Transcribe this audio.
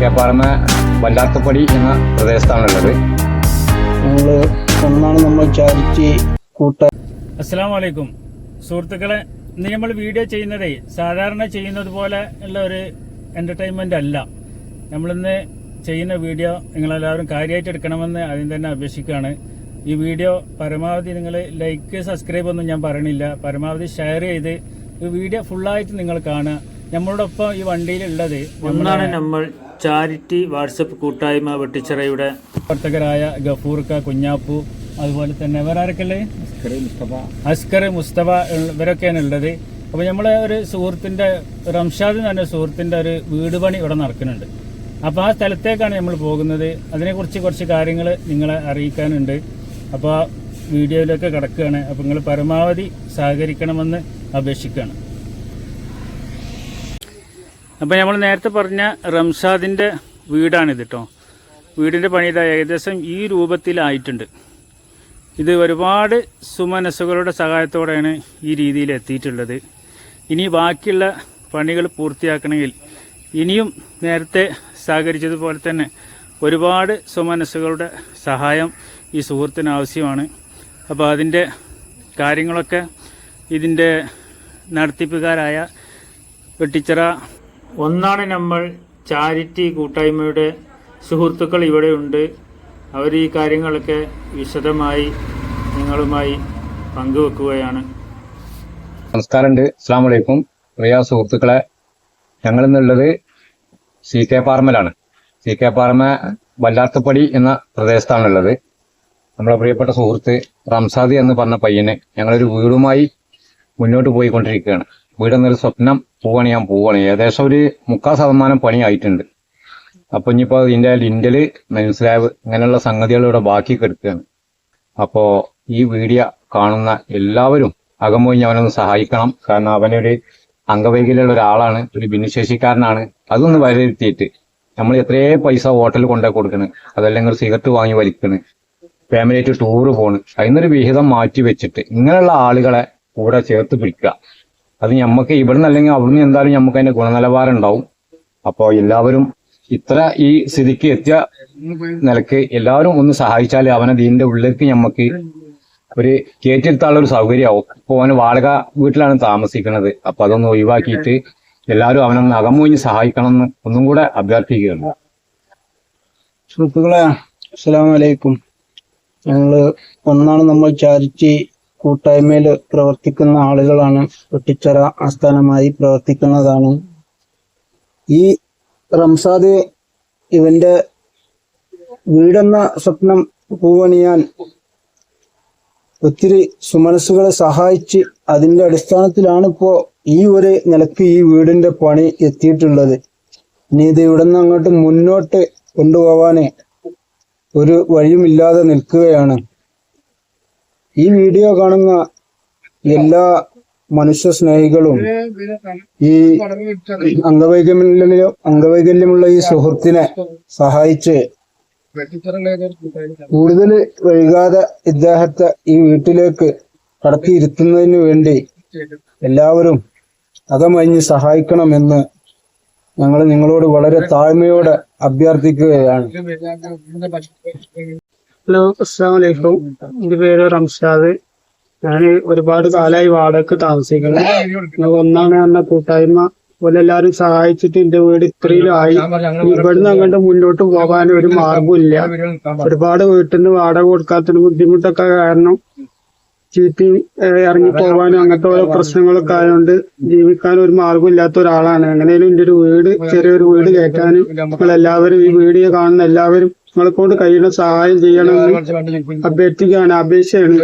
K പാറമ വല്ലാത്തപ്പടി എന്ന പ്രദേശത്താണുള്ളത്. ഞങ്ങൾ ഒന്നാണ് നമ്മൾ ചാരിറ്റി കൂട്ട അസ്സാം വലൈക്കും സുഹൃത്തുക്കളെ ഇന്ന് നമ്മൾ വീഡിയോ ചെയ്യുന്നതേ സാധാരണ ചെയ്യുന്നത് പോലെ ഉള്ള ഒരു എന്റർടൈൻമെന്റ് അല്ല. നമ്മളിന്ന് ചെയ്യുന്ന വീഡിയോ നിങ്ങളെല്ലാവരും കാര്യമായിട്ട് എടുക്കണമെന്ന് ആദ്യം തന്നെ അപേക്ഷിക്കുകയാണ്. ഈ വീഡിയോ പരമാവധി നിങ്ങൾ ലൈക്ക് സബ്സ്ക്രൈബ് ഒന്നും ഞാൻ പറയണില്ല. പരമാവധി ഷെയർ ചെയ്ത് ഈ വീഡിയോ ഫുള്ളായിട്ട് നിങ്ങൾ കാണുക. നമ്മളോടൊപ്പം ഈ വണ്ടിയിലുള്ളത് നമ്മളാണ് നമ്മൾ ചാരിറ്റി വാട്സപ്പ് കൂട്ടായ്മ വെട്ടിച്ചിറയുടെ പ്രവർത്തകരായ ഗഫൂർക്ക കുഞ്ഞാപ്പു അതുപോലെ തന്നെ വേറെ ആരൊക്കെയല്ലേ അസ്കർ മുസ്തഫ ഇവരൊക്കെയാണ് ഉള്ളത്. അപ്പോൾ നമ്മളെ ഒരു സുഹൃത്തിന്റെ റംഷാദ് എന്ന് പറഞ്ഞ സുഹൃത്തിന്റെ ഒരു വീട് പണി ഇവിടെ നടക്കുന്നുണ്ട്. അപ്പോൾ ആ സ്ഥലത്തേക്കാണ് നമ്മൾ പോകുന്നത്. അതിനെക്കുറിച്ച് കുറച്ച് കാര്യങ്ങൾ നിങ്ങളെ അറിയിക്കാനുണ്ട്. അപ്പോൾ വീഡിയോയിലേക്ക് കിടക്കുകയാണ്. അപ്പോൾ നിങ്ങൾ പരമാവധി സഹകരിക്കണമെന്ന് അപേക്ഷിക്കുകയാണ്. അപ്പോൾ നമ്മൾ നേരത്തെ പറഞ്ഞ റംഷാദിന്റെ വീടാണിത് കേട്ടോ വീടിന്റെ പണി ഇതാ ഏകദേശം ഈ രൂപത്തിലായിട്ടുണ്ട്. ഇത് ഒരുപാട് സുമനസ്സുകളുടെ സഹായത്തോടെയാണ് ഈ രീതിയിൽ എത്തിയിട്ടുള്ളത്. ഇനി ബാക്കിയുള്ള പണികൾ പൂർത്തിയാക്കണമെങ്കിൽ ഇനിയും നേരത്തെ സഹകരിച്ചതുപോലെ തന്നെ ഒരുപാട് സുമനസ്സുകളുടെ സഹായം ഈ സുഹൃത്തിന് ആവശ്യമാണ്. അപ്പോൾ അതിന്റെ കാര്യങ്ങളൊക്കെ ഇതിന്റെ നടത്തിപ്പുകാരായ വെട്ടിച്ചിറ ഒന്നാണ് നമ്മൾ ചാരിറ്റി കൂട്ടായ്മയുടെ സുഹൃത്തുക്കൾ ഇവിടെ ഉണ്ട് അവർ ഈ കാര്യങ്ങളൊക്കെ വിശദമായി നിങ്ങളുമായി പങ്കുവെക്കുകയാണ്. നമസ്കാരമുണ്ട്. അസ്സാം വലൈക്കും പ്രിയ സുഹൃത്തുക്കളെ ഞങ്ങൾ ഇന്നുള്ളത് സി കെ പാറമ്മലാണ്. സി കെ പാറമ്മ വല്ലാത്തപ്പടി എന്ന പ്രദേശത്താണുള്ളത്. നമ്മളെ പ്രിയപ്പെട്ട സുഹൃത്ത് റംസാദി എന്ന് പറഞ്ഞ പയ്യനെ ഞങ്ങളൊരു വീടുമായി മുന്നോട്ട് പോയിക്കൊണ്ടിരിക്കുകയാണ്. വീട് സ്വപ്നം സ്വപ്നം ഞാൻ പോവാണ്. ഏകദേശം ഒരു മുക്കാൽ ശതമാനം പണിയായിട്ടുണ്ട് അപ്പൊ ഇനിയിപ്പോ ഇതിന്റെ ലിൻഡൽ മനസ്സിലാവ് ഇങ്ങനെയുള്ള സംഗതികൾ ഇവിടെ ബാക്കി കിടക്കുകയാണ് അപ്പോ ഈ വീഡിയോ കാണുന്ന എല്ലാവരും അകമൊഴിഞ്ഞ് അവനൊന്ന് സഹായിക്കണം. കാരണം അവനൊരു അംഗവൈകല്യമുള്ള ഒരാളാണ് ഒരു ഭിന്നശേഷിക്കാരനാണ്. അതൊന്ന് വരുത്തിയിട്ട് നമ്മൾ എത്രയേ പൈസ ഹോട്ടലിൽ കൊണ്ടുപോയി കൊടുക്കണ് അതല്ലെങ്കിൽ ഒരു സിഗരറ്റ് വാങ്ങി വലിക്കണ് ഫാമിലിയായിട്ട് ടൂറ് പോണ്. അതിനൊരു വിഹിതം മാറ്റി വെച്ചിട്ട് ഇങ്ങനെയുള്ള ആളുകളെ കൂടെ ചേർത്ത് പിടിക്കുക. അത് നമുക്ക് ഇവിടുന്ന് അല്ലെങ്കിൽ അവിടുന്ന് എന്തായാലും നമുക്ക് അതിന്റെ ഗുണനിലവാരം ഉണ്ടാവും. അപ്പോൾ എല്ലാവരും ഇത്ര ഈ സ്ഥിതിക്ക് എത്തിയ നിലയ്ക്ക് എല്ലാവരും ഒന്ന് സഹായിച്ചാൽ അവനെ ഇതിന്റെ ഉള്ളിലേക്ക് നമുക്ക് ഒരു കയറ്റിരുത്താനുള്ള ഒരു സൗകര്യമാവും. ഇപ്പൊ അവന് വാടക വീട്ടിലാണ് താമസിക്കുന്നത്. അപ്പൊ അതൊന്ന് ഒഴിവാക്കിയിട്ട് എല്ലാവരും അവനൊന്ന് അകമൊഴിഞ്ഞ് സഹായിക്കണം എന്ന് ഒന്നും കൂടെ അഭ്യർത്ഥിക്കുകയാണ്. സുഹൃത്തുക്കളെ അസ്സലാമു അലൈക്കും. ഞങ്ങൾ ഒന്നാണ് നമ്മൾ ചാരിറ്റി കൂട്ടായ്മയിൽ പ്രവർത്തിക്കുന്ന ആളുകളാണ് വെട്ടിച്ചറ ആസ്ഥാനമായി പ്രവർത്തിക്കുന്നതാണ്. ഈ റംസാദ് ഇവന്റെ വീടെന്ന സ്വപ്നം പൂവണിയാൻ ഒത്തിരി സുമനസ്സുകളെ സഹായിച്ച് അതിന്റെ അടിസ്ഥാനത്തിലാണ് ഇപ്പോ ഈ ഒരു നിലയ്ക്ക് ഈ വീടിന്റെ പണി എത്തിയിട്ടുള്ളത്. ഇനി ഇത് ഇവിടെ നിന്ന് അങ്ങോട്ട് മുന്നോട്ട് കൊണ്ടുപോവാന് ഒരു വഴിയുമില്ലാതെ നിൽക്കുകയാണ്. ഈ വീഡിയോ കാണുന്ന എല്ലാ മനുഷ്യ സ്നേഹികളും ഈ അംഗവൈകല്യമുള്ള അംഗവൈകല്യമുള്ള ഈ സുഹൃത്തിനെ സഹായിച്ച് കൂടുതൽ വൈകാതെ ഇദ്ദേഹത്തെ ഈ വീട്ടിലേക്ക് കടത്തിയിരുത്തുന്നതിന് വേണ്ടി എല്ലാവരും അകമഴിഞ്ഞ് സഹായിക്കണമെന്ന് ഞങ്ങൾ നിങ്ങളോട് വളരെ താഴ്മയോടെ അഭ്യർത്ഥിക്കുകയാണ്. ഹലോ അസ്സാം വലൈക്കും പേര് റംഷാദ് ഞാൻ ഒരുപാട് കാലമായി വാടകയ്ക്ക് താമസിക്കുന്നു. ഒന്നാണ് എന്ന കൂട്ടായ്മ. എല്ലാവരും സഹായിച്ചിട്ട് എന്റെ വീട് ഇത്രയും ആയി ഇവിടുന്ന് അങ്ങോട്ട് മുന്നോട്ട് പോകാൻ ഒരു മാർഗമില്ല ഒരുപാട് വീട്ടിൽ നിന്ന് വാടക കൊടുക്കാത്തൊരു ബുദ്ധിമുട്ടൊക്കെ കാരണം ചീറ്റി ഇറങ്ങി പോകാനും അങ്ങനത്തെ ഓരോ പ്രശ്നങ്ങളൊക്കെ ആയതുകൊണ്ട് ജീവിക്കാൻ ഒരു മാർഗം ഇല്ലാത്ത ഒരാളാണ്. എങ്ങനെയും എന്റെ ഒരു വീട് ചെറിയൊരു വീട് കയറ്റാനും നിങ്ങൾ എല്ലാവരും ഈ വീഡിയോ കാണുന്ന എല്ലാവരും നിങ്ങളെ കൊണ്ട് കഴിയുന്ന സഹായം ചെയ്യണമെന്ന് അഭ്യർത്ഥിക്കുകയാണ്. അപേക്ഷയാണ്.